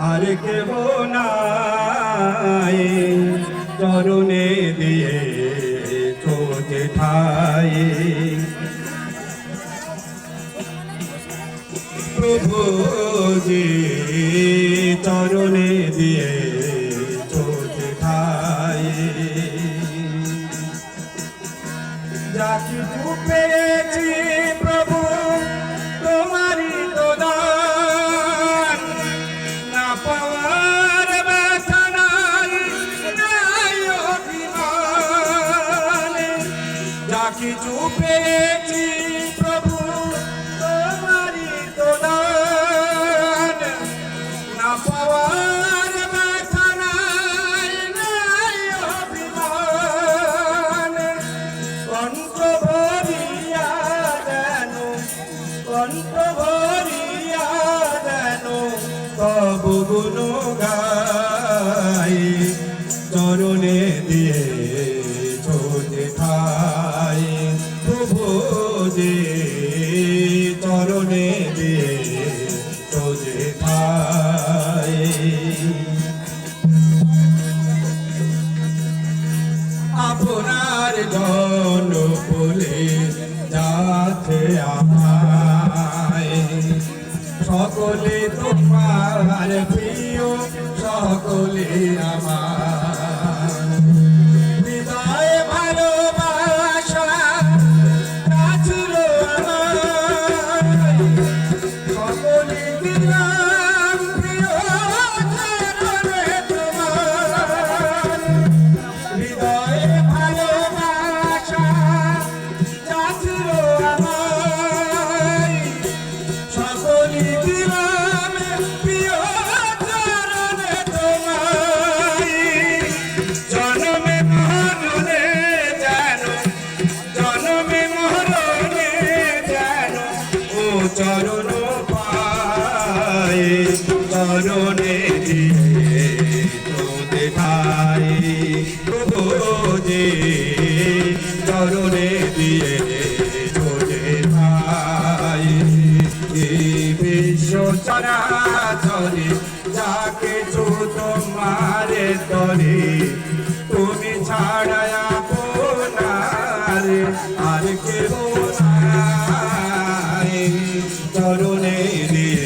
আর কেহ নাই। চরণে দিয়ে চোখে ঠাই। প্রভু চরণে দিয়ে কিছু পেয়েছি প্রভু, তোমারই তো না পাওয়ার কণ্ঠ ভরিয়া দেন কণ্ঠ ভরিয়া দেন তব গুণ দিয়ে ছোটে খাই আপনার জন বলে যাচ্ছে আমায়। সকলে তোমার প্রিয় সকলে আমার চরণে ঠাই প্রভু যে চরণে দিয়ে ঠাই। এই বিশ্ব চরাচরে যাকে চো তোমারে তরে তুমি ছাড়ায় আর কেউ চরণে দিয়ে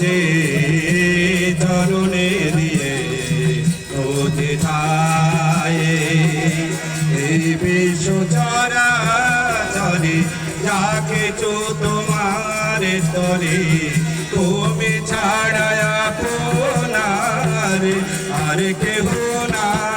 যে চরণে দিয়ে ঠায় এই বিশ্ব চরা চরে যাকে চো তোমার তরে, তুমি ছাড়ায় আপনার, আর কেহ নাই।